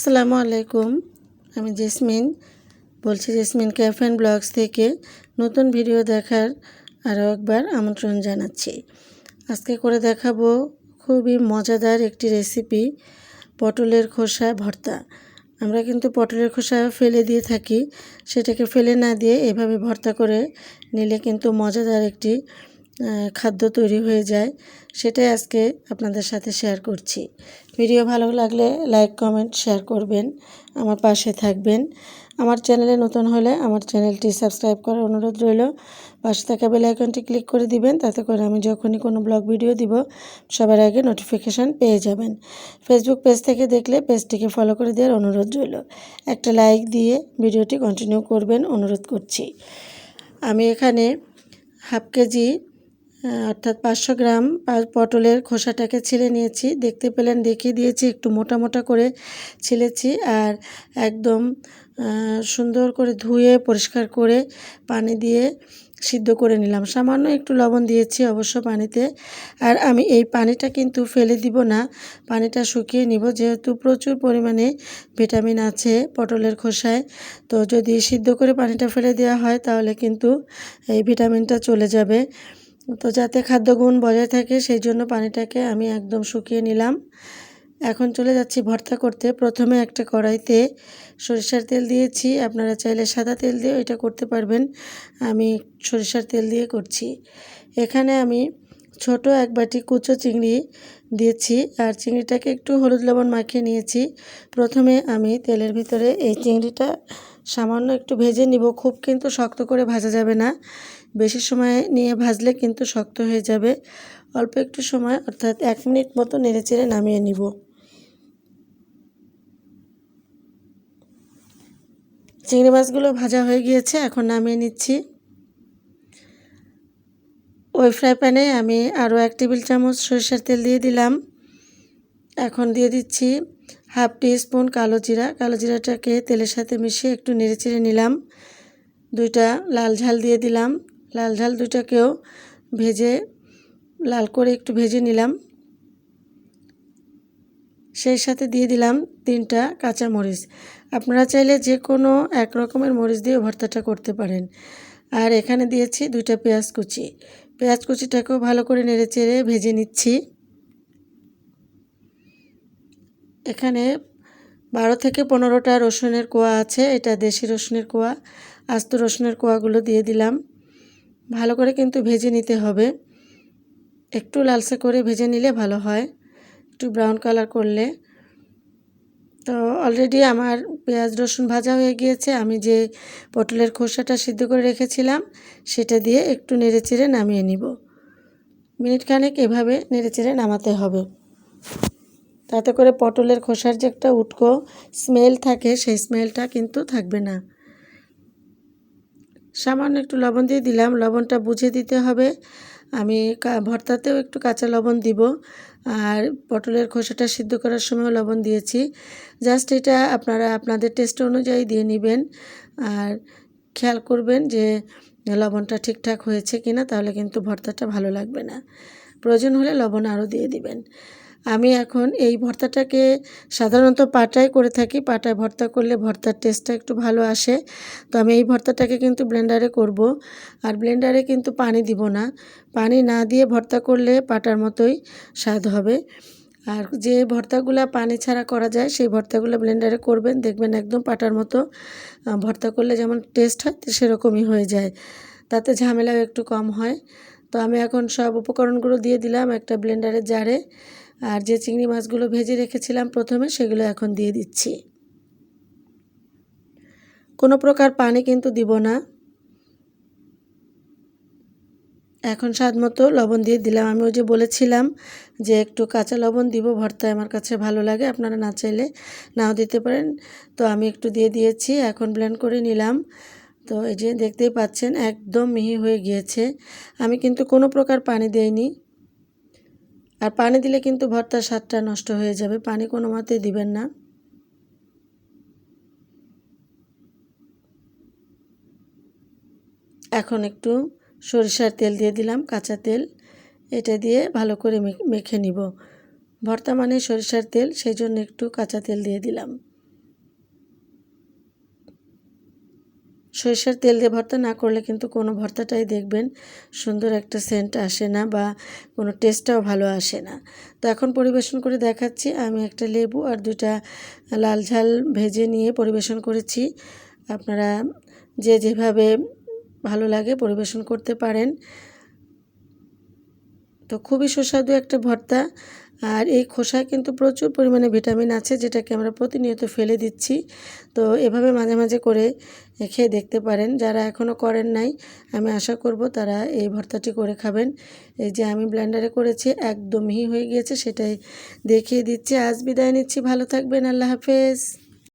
আসসালামু আলাইকুম। আমি জেসমিন। বলছি জেসমিন ক্যাফ অ্যান্ড ব্লগস থেকে নতুন ভিডিও দেখার আরও একবার আমন্ত্রণ জানাচ্ছি। আজকে করে দেখাবো খুবই মজাদার একটি রেসিপি, পটলের খোসা ভর্তা। আমরা কিন্তু পটলের খোসা ফেলে দিয়ে থাকি, সেটাকে ফেলে না দিয়ে এভাবে ভর্তা করে নিলে কিন্তু মজাদার একটি খাদ্য তৈরি হয়ে যায়, সেটাই আজকে আপনাদের সাথে শেয়ার করছি। ভিডিও ভালো লাগলে লাইক কমেন্ট শেয়ার করবেন, আমার পাশে থাকবেন। আমার চ্যানেলে নতুন হলে আমার চ্যানেলটি সাবস্ক্রাইব করার অনুরোধ রইল। পাশে থাকা বেল আইকনটি ক্লিক করে দিবেন, তাতে করে আমি যখনই কোনো ব্লগ ভিডিও দিব, সবার আগে নোটিফিকেশান পেয়ে যাবেন। ফেসবুক পেজ থেকে দেখলে পেজটিকে ফলো করে দেওয়ার অনুরোধ রইল। একটা লাইক দিয়ে ভিডিওটি কন্টিনিউ করবেন, অনুরোধ করছি। আমি এখানে হাফ কেজি অর্থাৎ পাঁচশো গ্রাম পটলের খোসাটাকে ছিলে নিয়েছি। দেখতে পেলেন, দেখিয়ে দিয়েছি, একটু মোটা মোটা করে ছিলেছি আর একদম সুন্দর করে ধুয়ে, পরিষ্কার করে পানি দিয়ে সিদ্ধ করে নিলাম। সামান্য একটু লবণ দিয়েছি অবশ্য পানিতে। আর আমি এই পানিটা কিন্তু ফেলে দিব না। পানিটা শুকিয়ে নিব, যেহেতু প্রচুর পরিমাণে ভিটামিন আছে পটলের খোসায়। তো যদি সিদ্ধ করে পানিটা ফেলে দেওয়া হয়, তাহলে কিন্তু এই ভিটামিনটা চলে যাবে। তো যাতে খাদ্যগুণ বজায় থাকে, সেই জন্য পানিটাকে আমি একদম শুকিয়ে নিলাম। এখন চলে যাচ্ছি ভর্তা করতে। প্রথমে একটা কড়াইতে সরিষার তেল দিয়েছি। আপনারা চাইলে সাদা তেল দিয়ে এটা করতে পারবেন। আমি সরিষার তেল দিয়ে করছি। এখানে আমি ছোট এক বাটি কুচো চিংড়ি দিয়েছি আর চিংড়িটাকে একটু হলুদ লবণ মাখিয়ে নিয়েছি। প্রথমে আমি তেলের ভিতরে এই চিংড়িটা সামান্য একটু ভেজে নিব। খুব কিন্তু শক্ত করে ভাজা যাবে না। বেশি সময় নিয়ে ভাজলে কিন্তু শক্ত হয়ে যাবে। অল্প একটু সময়, অর্থাৎ এক মিনিট মতো নেড়েচেড়ে নামিয়ে নিব। চিংড়ি মাছগুলো ভাজা হয়ে গিয়েছে, এখন নামিয়ে নিচ্ছি। ওই ফ্রাই প্যানে আমি আরও এক টেবিল চামচ সরিষার তেল দিয়ে দিলাম। এখন দিয়ে দিচ্ছি হাফ স্পুন কালো জিরা। কালো জিরাটাকে তেলের সাথে মিশিয়ে একটু নেড়ে নেড়েচেড়ে নিলাম। দুইটা লাল ঝাল দিয়ে দিলাম। লাল ঝাল দুইটাকেও ভেজে, লাল করে একটু ভেজে নিলাম। সেই সাথে দিয়ে দিলাম তিনটা কাঁচা মরিচ। আপনারা চাইলে যে কোনো এক রকমের মরিচ দিয়ে ভর্তাটা করতে পারেন। আর এখানে দিয়েছি দুইটা পেঁয়াজ কুচি। পেঁয়াজ কুচিটাকেও ভালো করে নেড়ে চেড়ে ভেজে নিচ্ছি। এখানে বারো থেকে পনেরোটা রসুনের কোয়া আছে। এটা দেশি রসুনের কোয়া, আস্ত রসুনের কোয়াগুলো দিয়ে দিলাম। ভালো করে কিন্তু ভেজে নিতে হবে। একটু লালসে করে ভেজে নিলে ভালো হয়, একটু ব্রাউন কালার করলে। তো অলরেডি আমার পেঁয়াজ রসুন ভাজা হয়ে গিয়েছে। আমি যে পটলের খোসাটা সিদ্ধ করে রেখেছিলাম, সেটা দিয়ে একটু নেড়েচেড়ে নামিয়ে নিব। মিনিটখানেক এভাবে নেড়েচেড়ে নামাতে হবে। তাতে করে পটলের খোসার যে একটা উটকো স্মেল থাকে, সেই স্মেলটা কিন্তু থাকবে না। সামান্য একটু লবণ দিয়ে দিলাম। লবণটা বুঝে দিতে হবে। আমি ভর্তাতেও একটু কাঁচা লবণ দিব। আর পটলের খোসাটা সিদ্ধ করার সময় লবণ দিয়েছি। জাস্ট এটা আপনারা আপনাদের টেস্ট অনুযায়ী দিয়ে নেবেন। আর খেয়াল করবেন যে লবণটা ঠিকঠাক হয়েছে কিনা, তাহলে কিন্তু ভর্তাটা ভালো লাগবে না। প্রয়োজন হলে লবণ আরও দিয়ে দিবেন। আমি এখন এই ভর্তাটাকে সাধারণত পাটায় করে থাকি। পাটায় ভর্তা করলে ভর্তার টেস্টটা একটু ভালো আসে। তো আমি এই ভর্তাটাকে কিন্তু ব্লেন্ডারে করব। আর ব্লেন্ডারে কিন্তু পানি দিব না। পানি না দিয়ে ভর্তা করলে পাটার মতোই স্বাদ হবে। আর যে ভর্তাগুলো পানি ছাড়া করা যায়, সেই ভর্তাগুলো ব্লেন্ডারে করবেন। দেখবেন একদম পাটার মতো ভর্তা করলে যেমন টেস্ট হয়, সেরকমই হয়ে যায়। তাতে ঝামেলাও একটু কম হয়। তো আমি এখন সব উপকরণগুলো দিয়ে দিলাম একটা ব্লেন্ডারের জারে। আর যে চিংড়ি মাছগুলো ভেজে রেখেছিলাম প্রথমে সেগুলো এখন দিয়ে দিচ্ছি। কোনো প্রকার পানি কিন্তু দিব না। এখন স্বাদ মতো লবণ দিয়ে দিলাম। আমি ওই যে বলেছিলাম যে একটু কাঁচা লবণ দিব ভর্তায় আমার কাছে ভালো লাগে, আপনারা না চাইলে নাও দিতে পারেন। তো আমি একটু দিয়ে দিয়েছি, এখন ব্লেন্ড করে নিলাম। তো এই যে দেখতেই পাচ্ছেন, একদম মিহি হয়ে গিয়েছে। আমি কিন্তু কোনো প্রকার পানি দেইনি। আর পানি দিলে কিন্তু ভর্তার স্বাদটা নষ্ট হয়ে যাবে। পানি কোনো মতে দিবেন না। এখন একটু সরিষার তেল দিয়ে দিলাম, কাঁচা তেল। এটা দিয়ে ভালো করে মেখে নিব। ভর্তা মানে সরিষার তেল, সেই জন্য একটু কাঁচা তেল দিয়ে দিলাম। সরিষার তেল দিয়ে ভর্তা না করলে কিন্তু কোনো ভর্তাটাই দেখবেন সুন্দর একটা সেন্ট আসে না বা কোনো টেস্টটাও ভালো আসে না। তো এখন পরিবেশন করে দেখাচ্ছি, আমি একটা লেবু আর দুটা লাল ঝাল ভেজে নিয়ে পরিবেশন করেছি। আপনারা যে যেভাবে ভালো লাগে পরিবেশন করতে পারেন। তো খুবই সুস্বাদু একটা ভর্তা। আর এই খোসায় কিন্তু প্রচুর পরিমাণে ভিটামিন আছে, যেটাকে আমরা প্রতিনিয়ত ফেলে দিচ্ছি। তো এভাবে মাঝে মাঝে করে খেয়ে দেখতে পারেন। যারা এখনও করেন নাই, আমি আশা করব তারা এই ভর্তাটি করে খাবেন। এই যে আমি ব্ল্যান্ডারে করেছি, একদমই হয়ে গিয়েছে, সেটাই দেখিয়ে দিচ্ছি। আজ বিদায় নিচ্ছি, ভালো থাকবেন, আল্লাহ হাফেজ।